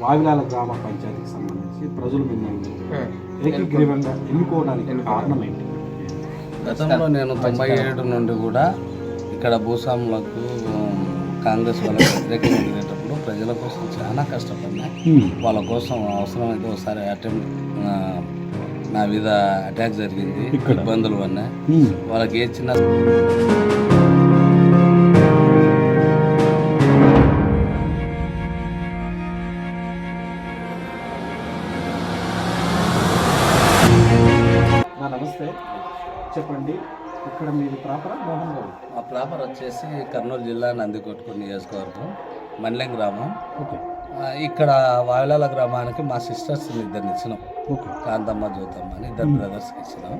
వావిలాల గ్రామ పంచాయతీకి సంబంధించి ప్రజలు మిమ్మల్ని ఏకగ్రీవంగా ఎన్నుకోవడానికి కారణం ఏంటి? గతంలో నేను తొంభై ఏడు నుండి కూడా ఇక్కడ భూస్వాములకు కాంగ్రెస్ వాళ్ళకి వ్యతిరేకంగా ఉండేటప్పుడు ప్రజల కోసం చాలా కష్టపడినా వాళ్ళ కోసం అవసరమైతే ఒకసారి అటెంప్ట్ నా మీద అటాక్ జరిగింది ఇక్కడ? ఇబ్బందులు వల్ల వాళ్ళకి ఏ చిన్న నమస్తే చెప్పండి ఇక్కడ మీది ప్రాపర్? మోహన్ గారు. మా ప్రాపర్ వచ్చేసి కర్నూలు జిల్లా నందికొట్కూరు నియోజకవర్గం మండలం గ్రామం. ఓకే. ఆ, ఇక్కడ వావిలాల గ్రామానికి మా సిస్టర్స్ ఇద్దరిని ఇచ్చినాం. ఓకే. కాంతమ్మ జ్యోతమ్మ అని ఇద్దరు బ్రదర్స్కి ఇచ్చినాం.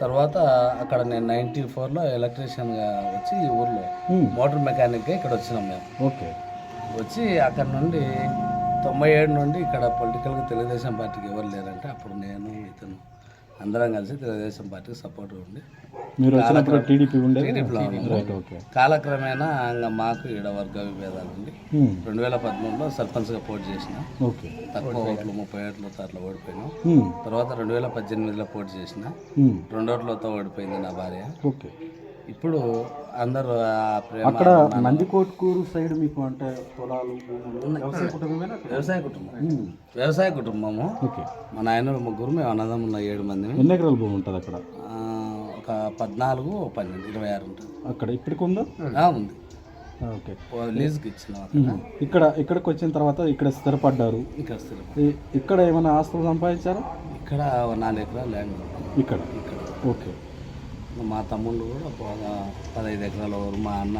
తర్వాత అక్కడ నేను నైంటీ ఫోర్లో ఎలక్ట్రీషియన్గా వచ్చి ఈ ఊర్లో మోటార్ మెకానిక్గా ఇక్కడ వచ్చినాం మేము. ఓకే. వచ్చి అక్కడ నుండి తొంభై ఏడు నుండి ఇక్కడ పొలిటికల్గా తెలుగుదేశం పార్టీకి ఎవరు లేరంటే అప్పుడు నేను ఇతను. అందరం కలిసి తెలుగుదేశం పార్టీకి సపోర్ట్ ఉండి మీరు వచ్చినప్పుడు టీడీపీ ఉండే టీడీపీలో కాలక్రమేణా మాకు ఈడ వర్గ విభేదాలు ఉండి రెండు వేల పదమూడులో సర్పంచ్గా పోటీ చేసిన. ఓకే తక్కువ ఓట్లు ముప్పై ఓట్లతో అట్లా ఓడిపోయినాం. Hmm. తర్వాత రెండు వేల పద్దెనిమిదిలో పోటీ చేసిన. Hmm. రెండు ఓట్లతో ఓడిపోయింది నా భార్య. ఓకే ఇప్పుడు అందరూ అక్కడ నందికోట్కూరు సైడ్ మీకు అంటే పొలాలు వ్యవసాయ అక్కడ? వ్యవసాయ కుటుంబం. వ్యవసాయ కుటుంబము. ఓకే. మా నాయన ముగ్గురు మేము అన్నదమ్ముల ఏడు మంది. ఎన్ని ఎకరాల భూమి ఉంటుంది అక్కడ? ఒక పద్నాలుగు పన్నెండు ఇరవై ఆరు ఉంటుంది. అక్కడ ఇప్పటికి ఉందా? ఉంది. ఓకే. లీజుకి ఇచ్చినాం ఇక్కడ ఇక్కడికి వచ్చిన తర్వాత ఇక్కడ స్థిరపడ్డారు. ఇక్కడ ఇక్కడ ఏమైనా ఆస్తులు సంపాదించారా? ఇక్కడ నాలుగు ఎకరాలు ల్యాండ్. ఇక్కడ. ఇక్కడ. ఓకే. మా తమ్ముళ్ళు కూడా పదహైదు ఎకరాల వరకు మా అన్న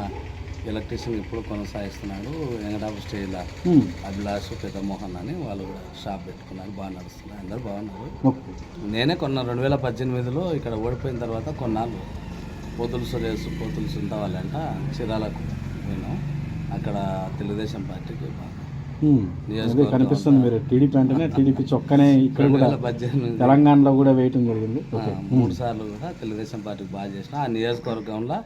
ఎలక్ట్రీషియన్ ఇప్పుడు కొనసాగిస్తున్నాడు వెంకటాపు స్టేజ్లో Hmm. అభిలాష్ పెద్దమోహన్ అని వాళ్ళు కూడా షాప్ పెట్టుకున్నారు బాగా నడుస్తున్నారు అందరు బాగున్నారు. నేనే కొన్న రెండు వేల పద్దెనిమిదిలో ఇక్కడ ఓడిపోయిన తర్వాత కొన్నాళ్ళు. పోతులు సురేష్ పోతులు సుంత వాళ్ళంట చీరాలకు పోయినాం. అక్కడ తెలుగుదేశం పార్టీకి కనిపిస్తుంది మీరు. టీడీపీ అంటేనే టీడీపీ చొక్కనే ఇక్కడ కూడా తెలంగాణలో కూడా వేయటం జరిగింది. మూడు సార్లు కూడా తెలుగుదేశం పార్టీకి బాగా చేసిన ఆ నియోజకవర్గంలో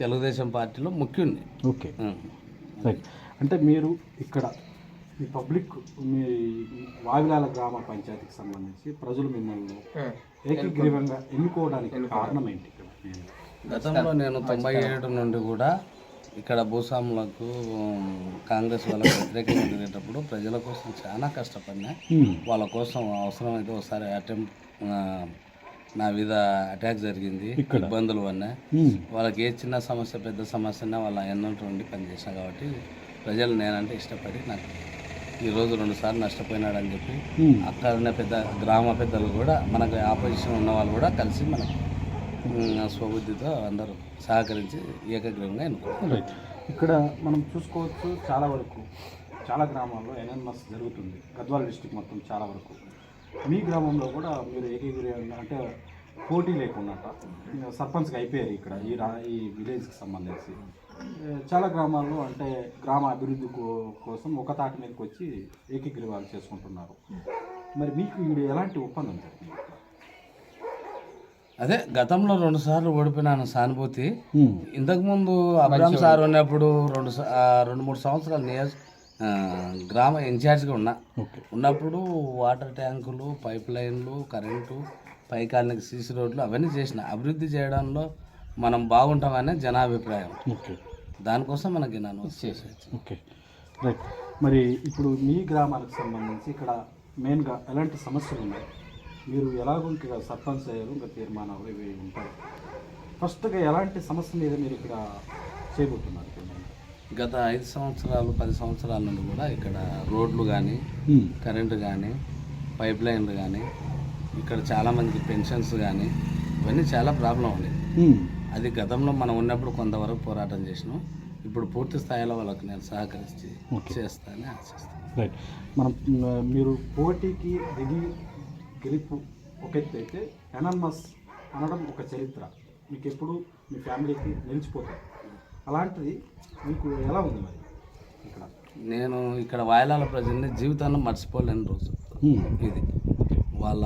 తెలుగుదేశం పార్టీలో ముఖ్యుణ్ణి. ఓకే. రైట్. అంటే మీరు ఇక్కడ మీ పబ్లిక్ మీ వావిలాల గ్రామ పంచాయతీకి సంబంధించి ప్రజలు మిమ్మల్ని ఏకగ్రీవంగా ఎన్నుకోవడానికి కారణం ఏంటి ఇక్కడ? గతంలో నేను తొంభై ఏడు నుండి కూడా ఇక్కడ భూస్వాములకు కాంగ్రెస్ వాళ్ళకి వ్యతిరేకంగా ఉండేటప్పుడు ప్రజల కోసం చాలా కష్టపడినా వాళ్ళ కోసం అవసరమైతే ఒకసారి అటెంప్ట్ నా మీద అటాక్ జరిగింది ఇక్కడ? ఇబ్బందులు వల్ల. వాళ్ళకి ఏ చిన్న సమస్య పెద్ద సమస్య వాళ్ళ ఎన్నంటూ ఉండి పనిచేసిన కాబట్టి ప్రజలు నేనంటే ఇష్టపడి నాకు ఈరోజు రెండు సార్లు నష్టపోయినాడని చెప్పి. అక్కడ ఉన్న పెద్ద గ్రామ పెద్దలు కూడా మనకు ఆపోజిషన్ ఉన్న వాళ్ళు కూడా కలిసి మనకు స్వబుద్ధితో అందరూ సహకరించి ఏకగ్రీవంగా ఎన్నుకోవాలి ఇక్కడ మనం చూసుకోవచ్చు చాలా వరకు చాలా గ్రామాల్లో ఎన్ఎన్ఎస్ జరుగుతుంది. గద్వాల డిస్టిక్ మొత్తం చాలా వరకు. మీ గ్రామంలో కూడా మీరు ఏకీగ్రీవంగా అంటే పోటీ లేకుండా సర్పంచ్గా అయిపోయారు ఇక్కడ ఈ రా ఈ విలేజ్కి సంబంధించి. చాలా గ్రామాల్లో అంటే గ్రామ అభివృద్ధి కో- కోసం ఒక తాటి మీదకి వచ్చి ఏకీగ్రీవాలు చేసుకుంటున్నారు. మరి మీకు ఇప్పుడు ఎలాంటి ఒప్పందం జరిగింది? అదే గతంలో రెండు సార్లు ఓడిపోయినాను సానుభూతి. ఇంతకుముందు అబ్రామ్ సార్ ఉన్నప్పుడు రెండు రెండు మూడు సంవత్సరాలు నియోజ గ్రామ ఇన్ఛార్జ్గా ఉన్నా. ఉన్నప్పుడు వాటర్ ట్యాంకులు పైప్ లైన్లు కరెంటు పైకాలనికి సీసీ రోడ్లు అవన్నీ చేసిన. అభివృద్ధి చేయడంలో మనం బాగుంటామనే జనాభిప్రాయం. దానికోసం మనకి నేను చేసేది ఓకే. రైట్. మరి ఇప్పుడు మీ గ్రామానికి సంబంధించి ఇక్కడ మెయిన్గా ఎలాంటి సమస్యలు ఉన్నాయి? మీరు ఎలాగో ఇంకా సర్పంచ్ అయ్యారు ఇంకా తీర్మానాలు ఇవి ఉంటాయి. ఫస్ట్గా ఎలాంటి సమస్య మీద మీరు ఇక్కడ చేయబోతున్నారు? గత ఐదు సంవత్సరాలు పది సంవత్సరాల నుండి కూడా ఇక్కడ రోడ్లు కానీ కరెంటు కానీ పైప్ లైన్లు కానీ ఇక్కడ చాలామందికి పెన్షన్స్ కానీ ఇవన్నీ చాలా ప్రాబ్లం ఉండేది Hmm. అది గతంలో మనం ఉన్నప్పుడు కొంతవరకు పోరాటం చేసినాం. ఇప్పుడు పూర్తి స్థాయిలో వాళ్ళకి నేను సహకరించి చేస్తానని ఆశిస్తాను రైట్ మనం మీరు పోటీకి దిగి గెలుపు ఒక ఎత్తు అయితే ఎనానమస్ అనడం ఒక చరిత్ర. మీకు ఎప్పుడు మీ ఫ్యామిలీకి నిలిచిపోతుంది అలాంటిది మీకు ఎలా ఉంది మరి? ఇక్కడ. నేను ఇక్కడ వాయలాల ప్రజల్ని జీవితాన్ని మర్చిపోలేని రోజు. ఇది. వాళ్ళ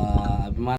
అభిమానం